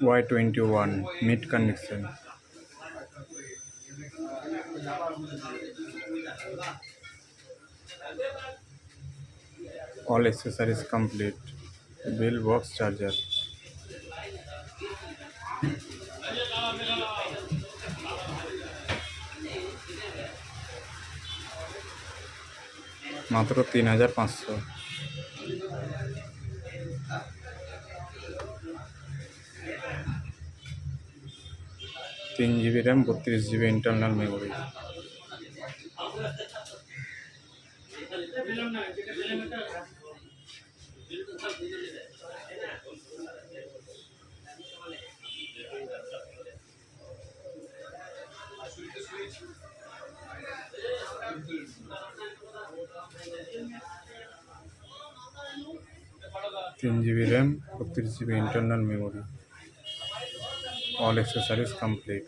Y twenty one mid condition all accessories complete bill box charger মাত্র তিন হাজার পাঁচশো তিন জিবি র্যাম বত্রিশ জিবি ইন্টারনাল মেমোরি তিন জিবি র্যাম বত্রিশ GB internal memory all accessories complete.